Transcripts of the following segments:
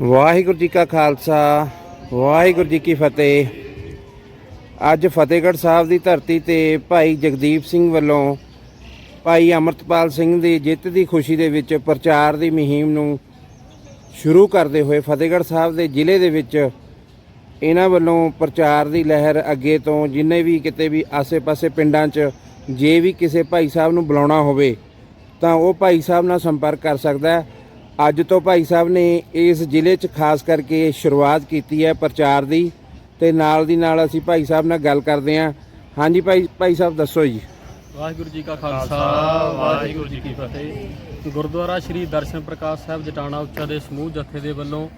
ਵਾਹਿਗੁਰੂ ਜੀ ਕਾ ਖਾਲਸਾ, ਵਾਹਿਗੁਰੂ ਜੀ ਕੀ ਫਤਿਹ। ਅੱਜ ਫਤਿਹਗੜ੍ਹ ਸਾਹਿਬ ਦੀ ਧਰਤੀ ਤੇ ਭਾਈ ਜਗਦੀਪ ਸਿੰਘ ਵੱਲੋਂ ਭਾਈ ਅਮਰਤਪਾਲ ਸਿੰਘ ਦੀ ਜਿੱਤ ਦੀ ਖੁਸ਼ੀ ਦੇ ਵਿੱਚ ਪ੍ਰਚਾਰ ਦੀ ਮੁਹਿੰਮ ਨੂੰ ਸ਼ੁਰੂ ਕਰਦੇ ਹੋਏ ਫਤਿਹਗੜ੍ਹ ਸਾਹਿਬ ਦੇ ਜ਼ਿਲ੍ਹੇ ਦੇ ਵਿੱਚ ਇਹਨਾਂ ਵੱਲੋਂ ਪ੍ਰਚਾਰ ਦੀ ਲਹਿਰ ਅੱਗੇ ਤੋਂ ਜਿੰਨੇ ਵੀ ਕਿਤੇ ਵੀ ਆਸੇ-ਪਾਸੇ ਪਿੰਡਾਂ 'ਚ ਜੇ ਵੀ ਕਿਸੇ ਭਾਈ ਸਾਹਿਬ ਨੂੰ ਬੁਲਾਉਣਾ ਹੋਵੇ, ਤਾਂ ਉਹ ਭਾਈ ਸਾਹਿਬ ਨਾਲ ਸੰਪਰਕ ਕਰ ਸਕਦਾ ਹੈ। ਅੱਜ ਤੋਂ ਭਾਈ ਸਾਹਿਬ ਨੇ ਇਸ ਜ਼ਿਲ੍ਹੇ 'ਚ ਖਾਸ ਕਰਕੇ ਸ਼ੁਰੂਆਤ ਕੀਤੀ ਹੈ ਪ੍ਰਚਾਰ ਦੀ ਤੇ ਨਾਲ ਦੀ ਨਾਲ ਅਸੀਂ ਭਾਈ ਸਾਹਿਬ ਨਾਲ ਗੱਲ ਕਰਦੇ ਹਾਂ। ਹਾਂਜੀ ਭਾਈ ਭਾਈ ਸਾਹਿਬ ਦੱਸੋ ਜੀ। ਵਾਹਿਗੁਰੂ ਜੀ ਕਾ ਖਾਲਸਾ ਵਾਹਿਗੁਰੂ ਜੀ ਕੀ ਫਤਿਹ। ਗੁਰਦੁਆਰਾ ਸ਼੍ਰੀ ਦਰਸ਼ਨ ਪ੍ਰਕਾਸ਼ ਸਾਹਿਬ ਜਟਾਣਾ ਉੱਚਾ ਦੇ ਸਮੂਹ ਜਥੇ ਦੇ ਵੱਲੋਂ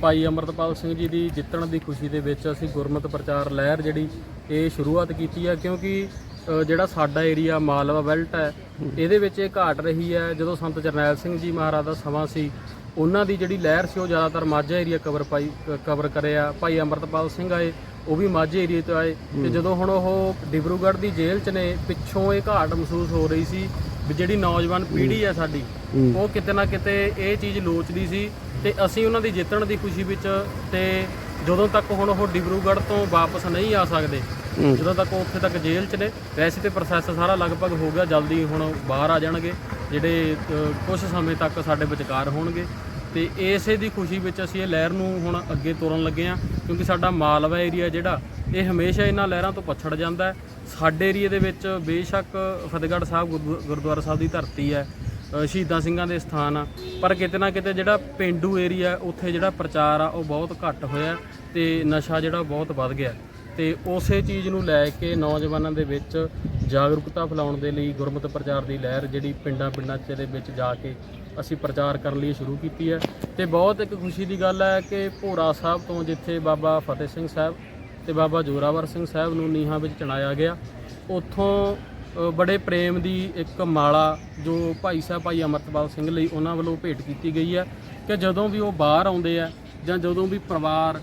ਭਾਈ ਅਮਰਤਪਾਲ ਸਿੰਘ ਜੀ ਦੀ ਜਿੱਤਣ ਦੀ ਖੁਸ਼ੀ ਦੇ ਵਿੱਚ ਅਸੀਂ ਗੁਰਮਤਿ ਪ੍ਰਚਾਰ ਲਹਿਰ ਜਿਹੜੀ ਇਹ ਸ਼ੁਰੂਆਤ ਕੀਤੀ ਹੈ ਕਿਉਂਕਿ ਜਿਹੜਾ ਸਾਡਾ ਏਰੀਆ ਮਾਲਵਾ ਬੈਲਟ ਹੈ, ਇਹਦੇ ਵਿੱਚ ਇਹ ਘਾਟ ਰਹੀ ਹੈ। ਜਦੋਂ ਸੰਤ ਜਰਨੈਲ ਸਿੰਘ ਜੀ ਮਹਾਰਾਜ ਦਾ ਸਮਾਂ ਸੀ, ਉਹਨਾਂ ਦੀ ਜਿਹੜੀ ਲਹਿਰ ਸੀ, ਉਹ ਜ਼ਿਆਦਾਤਰ ਮਾਝਾ ਏਰੀਆ ਕਵਰ ਪਾਈ ਕਵਰ ਕਰਿਆ। ਭਾਈ ਅਮਰਤਪਾਲ ਸਿੰਘ ਆਏ, ਉਹ ਵੀ ਮਾਝੇ ਏਰੀਏ ਤੋਂ ਆਏ। ਤੇ ਜਦੋਂ ਹੁਣ ਉਹ ਡਿਬਰੂਗੜ੍ਹ ਦੀ ਜੇਲ੍ਹ 'ਚ ਨੇ, ਪਿੱਛੋਂ ਇਹ ਘਾਟ ਮਹਿਸੂਸ ਹੋ ਰਹੀ ਸੀ ਵੀ ਜਿਹੜੀ ਨੌਜਵਾਨ ਪੀੜ੍ਹੀ ਹੈ ਸਾਡੀ, ਉਹ ਕਿਤੇ ਨਾ ਕਿਤੇ ਇਹ ਚੀਜ਼ ਲੋਚਦੀ ਸੀ ਤੇ ਅਸੀਂ ਉਹਨਾਂ ਦੀ ਜਿੱਤਣ ਦੀ ਖੁਸ਼ੀ ਵਿੱਚ ਤੇ ਜਦੋਂ ਤੱਕ ਹੁਣ ਉਹ ਡਿਬਰੂਗੜ੍ਹ ਤੋਂ ਵਾਪਸ ਨਹੀਂ ਆ ਸਕਦੇ ਜਦੋਂ ਤੱਕ ਉਹ ਉੱਥੇ ਤੱਕ ਜੇਲ੍ਹ 'ਚ ਨੇ, ਵੈਸੇ ਤੇ ਪ੍ਰੋਸੈਸ ਸਾਰਾ ਲਗਭਗ ਹੋ ਗਿਆ, ਜਲਦੀ ਹੁਣ ਬਾਹਰ ਆ ਜਾਣਗੇ। ਜਿਹੜੇ ਕੁਝ ਸਮੇਂ ਤੱਕ ਸਾਡੇ ਵਿਚਕਾਰ ਹੋਣਗੇ। ਤੇ ਇਸੇ ਦੀ ਖੁਸ਼ੀ ਵਿੱਚ ਅਸੀਂ ਇਹ ਲਹਿਰ ਨੂੰ ਹੁਣ ਅੱਗੇ ਤੋਰਨ ਲੱਗੇ ਆ ਕਿਉਂਕਿ ਸਾਡਾ ਮਾਲਵਾ ਏਰੀਆ ਜਿਹੜਾ, ਇਹ ਹਮੇਸ਼ਾ ਇਹਨਾਂ ਲਹਿਰਾਂ ਤੋਂ ਪਛੜ ਜਾਂਦਾ ਸਾਡੇ ਏਰੀਏ ਦੇ ਵਿੱਚ ਬੇਸ਼ੱਕ ਫਤਿਹਗੜ੍ਹ ਸਾਹਿਬ, ਗੁਰਦੁ- ਗੁਰਦੁਆਰਾ ਸਾਹਿਬ ਦੀ ਧਰਤੀ ਹੈ ਸ਼ਹੀਦਾਂ ਸਿੰਘਾਂ ਦੇ ਸਥਾਨ ਆ। ਪਰ ਕਿਤੇ ਨਾ ਕਿਤੇ ਜਿਹੜਾ ਪਿੰਡੂ ਏਰੀਆ ਉੱਥੇ ਜਿਹੜਾ ਪ੍ਰਚਾਰ ਆ, ਉਹ ਬਹੁਤ ਘੱਟ ਹੋਇਆ ਤੇ ਨਸ਼ਾ ਜਿਹੜਾ ਬਹੁਤ ਵੱਧ ਗਿਆ ਤੇ ਉਸੇ ਚੀਜ਼ ਨੂੰ ਲੈ ਕੇ ਨੌਜਵਾਨਾਂ ਦੇ ਵਿੱਚ ਜਾਗਰੂਕਤਾ ਫੈਲਾਉਣ ਦੇ ਲਈ ਗੁਰਮਤਿ ਪ੍ਰਚਾਰ ਦੀ ਲਹਿਰ ਜਿਹੜੀ ਪਿੰਡਾਂ ਪਿੰਡਾਂ 'ਚ ਦੇ ਵਿੱਚ ਜਾ ਕੇ ਅਸੀਂ ਪ੍ਰਚਾਰ ਕਰਨ ਲਈ ਸ਼ੁਰੂ ਕੀਤੀ ਹੈ। ਤੇ ਬਹੁਤ ਇੱਕ ਖੁਸ਼ੀ ਦੀ ਗੱਲ ਹੈ ਕਿ ਭੋਰਾ ਸਾਹਿਬ ਤੋਂ ਜਿੱਥੇ ਬਾਬਾ ਫਤਿਹ ਸਿੰਘ ਸਾਹਿਬ ਤੇ ਬਾਬਾ ਜੋਰਾਵਰ ਸਿੰਘ ਸਾਹਿਬ ਨੂੰ ਨੀਹਾਂ ਵਿੱਚ ਚਣਾਇਆ ਗਿਆ, ਉੱਥੋਂ ਬੜੇ ਪ੍ਰੇਮ ਦੀ ਇੱਕ ਮਾਲਾ ਜੋ ਭਾਈ ਸਾਹਿਬ ਭਾਈ ਅਮਰਤਪਾਲ ਸਿੰਘ ਲਈ ਉਹਨਾਂ ਵੱਲੋਂ ਭੇਟ ਕੀਤੀ ਗਈ ਹੈ ਕਿ ਜਦੋਂ ਵੀ ਉਹ ਬਾਹਰ ਆਉਂਦੇ ਆ ਜਾਂ ਜਦੋਂ ਵੀ ਪਰਿਵਾਰ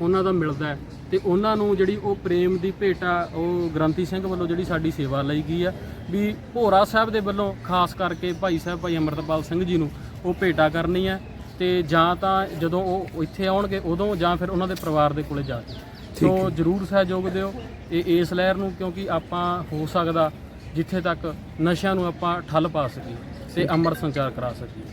ਉਹਨਾਂ ਦਾ ਮਿਲਦਾ ਹੈ ਤੇ ਉਹਨਾਂ ਨੂੰ ਜਿਹੜੀ ਉਹ ਪ੍ਰੇਮ ਦੀ ਭੇਟਾ ਉਹ ਗ੍ਰੰਥੀ ਸਿੰਘ ਵੱਲੋਂ ਜਿਹੜੀ ਸਾਡੀ ਸੇਵਾ ਲਈ ਗਈ ਹੈ ਵੀ ਭੋਰਾ ਸਾਹਿਬ ਦੇ ਵੱਲੋਂ ਖਾਸ ਕਰਕੇ ਭਾਈ ਸਾਹਿਬ ਭਾਈ ਅਮਰਤਪਾਲ ਸਿੰਘ ਜੀ ਨੂੰ ਉਹ ਭੇਟਾ ਕਰਨੀ ਹੈ ਤੇ ਜਾਂ ਤਾਂ ਜਦੋਂ ਉਹ ਇੱਥੇ ਆਉਣਗੇ ਉਦੋਂ ਜਾਂ ਫਿਰ ਉਹਨਾਂ ਦੇ ਪਰਿਵਾਰ ਦੇ ਕੋਲੇ ਜਾ ਕੇ। ਸੋ ਜਰੂਰ ਸਹਿਯੋਗ ਦਿਓ ਇਹ ਇਸ ਲਹਿਰ ਨੂੰ ਕਿਉਂਕਿ ਆਪਾਂ ਹੋ ਸਕਦਾ ਜਿੱਥੇ ਤੱਕ ਨਸ਼ਿਆਂ ਨੂੰ ਆਪਾਂ ਠੱਲ ਪਾ ਸਕੀਏ ਤੇ ਅਮਰ ਸੰਚਾਰ ਕਰਾ ਸਕੀਏ।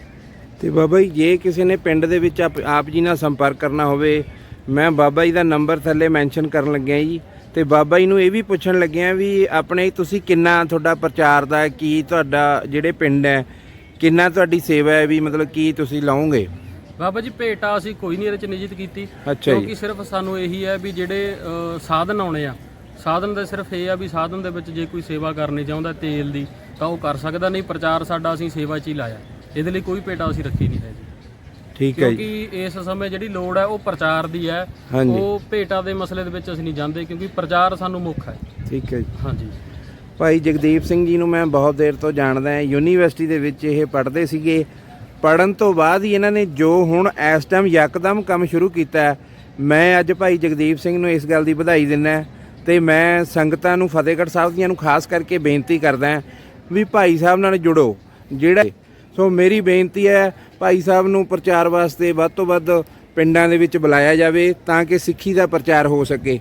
ਤੇ ਬਾਬਾ ਜੀ ਜੇ ਕਿਸੇ ਨੇ ਪਿੰਡ ਦੇ ਵਿੱਚ ਆਪ ਜੀ ਨਾਲ ਸੰਪਰਕ ਕਰਨਾ ਹੋਵੇ ਮੈਂ ਬਾਬਾ ਜੀ ਦਾ ਨੰਬਰ ਥੱਲੇ ਮੈਂਸ਼ਨ ਕਰਨ ਲੱਗਿਆ ਜੀ। ਤੇ ਬਾਬਾ ਜੀ ਨੂੰ ਇਹ ਵੀ ਪੁੱਛਣ ਲੱਗਿਆ ਵੀ ਆਪਣੇ ਤੁਸੀਂ ਕਿੰਨਾ ਤੁਹਾਡਾ ਪ੍ਰਚਾਰ ਦਾ ਕੀ ਤੁਹਾਡਾ ਜਿਹੜੇ ਪਿੰਡ ਹੈ ਕਿੰਨਾ ਤੁਹਾਡੀ ਸੇਵਾ ਹੈ ਵੀ ਮਤਲਬ ਕੀ ਤੁਸੀਂ ਲਾਓਗੇ ਬਾਬਾ ਜੀ ਭੇਟਾ ਅਸੀਂ ਕੋਈ ਨਹੀਂ ਇਹਦੇ ਚ ਨਿਯਿਤ ਕੀਤੀ। ਕਿਉਂਕਿ ਸਿਰਫ ਸਾਨੂੰ ਇਹੀ ਹੈ ਵੀ ਜਿਹੜੇ ਸਾਧਨ ਆਉਣੇ ਆ ਸਾਧਨ ਦਾ ਸਿਰਫ ਇਹ ਆ ਵੀ ਸਾਧਨ ਦੇ ਵਿੱਚ ਜੇ ਕੋਈ ਸੇਵਾ ਕਰਨੀ ਚਾਹੁੰਦਾ ਤੇਲ ਦੀ ਤਾਂ ਉਹ ਕਰ ਸਕਦਾ। ਨਹੀਂ ਪ੍ਰਚਾਰ ਸਾਡਾ ਅਸੀਂ ਸੇਵਾ 'ਚ ਹੀ ਲਾਇਆ। ਇਹਦੇ ਲਈ ਕੋਈ ਭੇਟਾ ਅਸੀਂ ਰੱਖੀ ਨਹੀਂ ਹੈ ਜੀ ਠੀਕ ਹੈ ਜੀ। ਕਿਉਂਕਿ ਇਸ ਸਮੇਂ ਜਿਹੜੀ ਲੋੜ ਹੈ ਉਹ ਪ੍ਰਚਾਰ ਦੀ ਹੈ। ਹਾਂਜੀ। ਉਹ ਭੇਟਾ ਦੇ ਮਸਲੇ ਦੇ ਵਿੱਚ ਅਸੀਂ ਨਹੀਂ ਜਾਂਦੇ ਕਿਉਂਕਿ ਪ੍ਰਚਾਰ ਸਾਨੂੰ ਮੁੱਖ ਹੈ। ਠੀਕ ਹੈ ਜੀ। ਹਾਂਜੀ। ਭਾਈ ਜਗਦੀਪ ਸਿੰਘ ਜੀ ਨੂੰ ਮੈਂ ਬਹੁਤ ਦੇਰ ਤੋਂ ਜਾਣਦਾ ਹਾਂ। ਯੂਨੀਵਰਸਿਟੀ ਦੇ ਵਿੱਚ ਇਹ ਪੜ੍ਹਦੇ ਸੀਗੇ। ਪੜਨ ਤੋਂ ਬਾਅਦ ਹੀ ਇਹਨਾਂ ਨੇ ਜੋ ਹੁਣ ਇਸ ਟਾਈਮ ਯਕਦਮ ਕੰਮ ਸ਼ੁਰੂ ਕੀਤਾ ਹੈ, ਮੈਂ ਅੱਜ ਭਾਈ ਜਗਦੀਪ ਸਿੰਘ ਨੂੰ ਇਸ ਗੱਲ ਦੀ ਵਧਾਈ ਦਿੰਦਾ ਤੇ ਮੈਂ ਸੰਗਤਾਂ ਨੂੰ ਫਤਿਹਗੜ੍ਹ ਸਾਹਿਬ ਦੀਆਂ ਨੂੰ ਖਾਸ ਕਰਕੇ ਬੇਨਤੀ ਕਰਦਾ ਵੀ ਭਾਈ ਸਾਹਿਬ ਨਾਲ ਜੁੜੋ। ਜਿਹੜਾ ਸੋ ਮੇਰੀ ਬੇਨਤੀ ਹੈ ਭਾਈ ਸਾਹਿਬ ਨੂੰ ਪ੍ਰਚਾਰ ਵਾਸਤੇ ਵੱਧ ਤੋਂ ਵੱਧ ਪਿੰਡਾਂ ਦੇ ਵਿੱਚ ਬੁਲਾਇਆ ਜਾਵੇ ਤਾਂ ਕਿ ਸਿੱਖੀ ਦਾ ਪ੍ਰਚਾਰ ਹੋ ਸਕੇ।